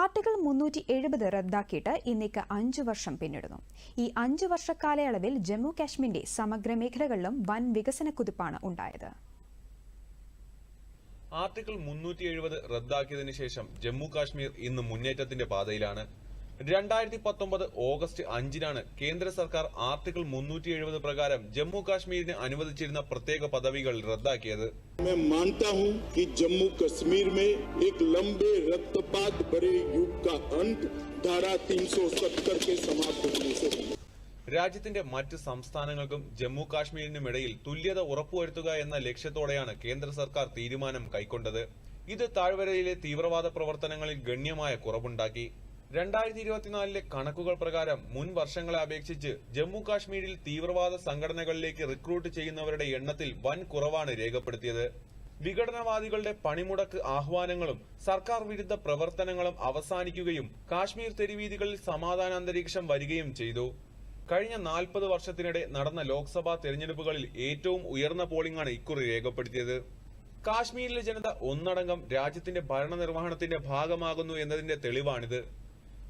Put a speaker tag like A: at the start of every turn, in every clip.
A: Article മുന്നൂറ്റി എഴുപത് റദ്ദാക്കിയിട്ട് ഇന്നേക്ക് അഞ്ചു വർഷം പിന്നിടുന്നു. ഈ അഞ്ചു വർഷ കാലയളവിൽ ജമ്മു കാശ്മീരിന്റെ സമഗ്ര മേഖലകളിലും വൻ വികസന കുതിപ്പാണ് ഉണ്ടായത്.
B: ആർട്ടിക്കിൾ മുന്നൂറ്റി എഴുപത് റദ്ദാക്കിയതിനു ശേഷം ജമ്മു കാശ്മീർ ഇന്ന് മുന്നേറ്റത്തിന്റെ പാതയിലാണ് രണ്ടായിരത്തി പത്തൊമ്പത് ഓഗസ്റ്റ് അഞ്ചിനാണ് കേന്ദ്ര സർക്കാർ ആർട്ടിക്കിൾ മുന്നൂറ്റി എഴുപത് പ്രകാരം ജമ്മു കാശ്മീരിന് അനുവദിച്ചിരുന്ന പ്രത്യേക പദവികൾ റദ്ദാക്കിയത്
C: मैं मानता हूं कि जम्मू कश्मीर में एक लंबे रक्तपात भरे युग का अंत धारा 370 के समाप्त होने से हुआ।
B: രാജ്യത്തിന്റെ മറ്റ് സംസ്ഥാനങ്ങൾക്കും ജമ്മു കാശ്മീരിനുമിടയിൽ തുല്യത ഉറപ്പുവരുത്തുക എന്ന ലക്ഷ്യത്തോടെയാണ് കേന്ദ്ര സർക്കാർ തീരുമാനം കൈക്കൊണ്ടത് ഇത് താഴ്വരയിലെ തീവ്രവാദ പ്രവർത്തനങ്ങളിൽ ഗണ്യമായ കുറവുണ്ടാക്കി രണ്ടായിരത്തി ഇരുപത്തിനാലിലെ കണക്കുകൾ പ്രകാരം മുൻ വർഷങ്ങളെ അപേക്ഷിച്ച് ജമ്മു കാശ്മീരിൽ തീവ്രവാദ സംഘടനകളിലേക്ക് റിക്രൂട്ട് ചെയ്യുന്നവരുടെ എണ്ണത്തിൽ വൻ കുറവാണ് രേഖപ്പെടുത്തിയത്. വിഘടനവാദികളുടെ പണിമുടക്ക് ആഹ്വാനങ്ങളും സർക്കാർ വിരുദ്ധ പ്രവർത്തനങ്ങളും അവസാനിക്കുകയും കാശ്മീർ തെരുവീതികളിൽ സമാധാന അന്തരീക്ഷം വരികയും ചെയ്തു. കഴിഞ്ഞ നാൽപ്പത് വർഷത്തിനിടെ നടന്ന ലോക്സഭാ തെരഞ്ഞെടുപ്പുകളിൽ ഏറ്റവും ഉയർന്ന പോളിംഗാണ് ഇക്കുറി രേഖപ്പെടുത്തിയത്. കാശ്മീരിലെ ജനത ഒന്നടങ്കം രാജ്യത്തിന്റെ ഭരണനിർവഹണത്തിന്റെ ഭാഗമാകുന്നു എന്നതിന്റെ തെളിവാണിത്.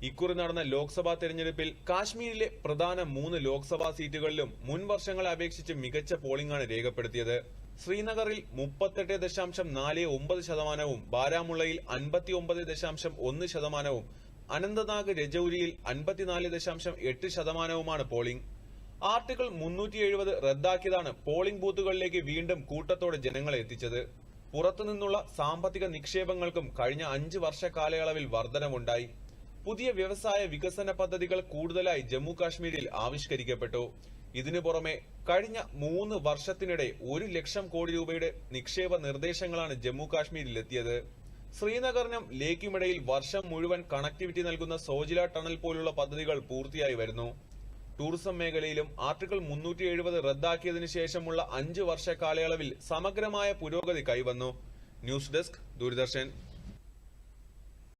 B: ഇക്കുറി നടന്ന ലോക്സഭാ തെരഞ്ഞെടുപ്പിൽ കാശ്മീരിലെ പ്രധാന മൂന്ന് ലോക്സഭാ സീറ്റുകളിലും മുൻ വർഷങ്ങളെ അപേക്ഷിച്ച് മികച്ച പോളിംഗാണ് രേഖപ്പെടുത്തിയത്. ശ്രീനഗറിൽ മുപ്പത്തെട്ട് ദശാംശം നാല് ഒമ്പത് ശതമാനവും ബാരാമുള്ളയിൽ അൻപത്തി ഒമ്പത് ദശാംശം ഒന്ന് ശതമാനവും അനന്തനാഗ് രജൌരിയിൽ അൻപത്തിനാല് ദശാംശം എട്ട് ശതമാനവുമാണ് പോളിംഗ്. ആർട്ടിക്കിൾ മുന്നൂറ്റി എഴുപത് റദ്ദാക്കിയതാണ് പോളിംഗ് ബൂത്തുകളിലേക്ക് വീണ്ടും കൂട്ടത്തോടെ ജനങ്ങളെ എത്തിച്ചത്. പുറത്തുനിന്നുള്ള സാമ്പത്തിക നിക്ഷേപങ്ങൾക്കും കഴിഞ്ഞ അഞ്ച് വർഷ കാലയളവിൽ വർധനവുണ്ടായി. പുതിയ വ്യവസായ വികസന പദ്ധതികൾ കൂടുതലായി ജമ്മു കാശ്മീരിൽ ആവിഷ്കരിക്കപ്പെട്ടു. ഇതിനു പുറമെ കഴിഞ്ഞ മൂന്ന് വർഷത്തിനിടെ ഒരു ലക്ഷം കോടി രൂപയുടെ നിക്ഷേപ നിർദ്ദേശങ്ങളാണ് ജമ്മു കാശ്മീരിൽ എത്തിയത് ശ്രീനഗറിനും ലേക്കുമിടയിൽ വർഷം മുഴുവൻ കണക്ടിവിറ്റി നൽകുന്ന സോജില ടണൽ പോലുള്ള പദ്ധതികൾ പൂർത്തിയായി വരുന്നു. ടൂറിസം മേഖലയിലും ആർട്ടിക്കിൾ മുന്നൂറ്റി എഴുപത് റദ്ദാക്കിയതിനു ശേഷമുള്ള അഞ്ച് വർഷ കാലയളവിൽ സമഗ്രമായ പുരോഗതി കൈവന്നു. News desk Doordarshan.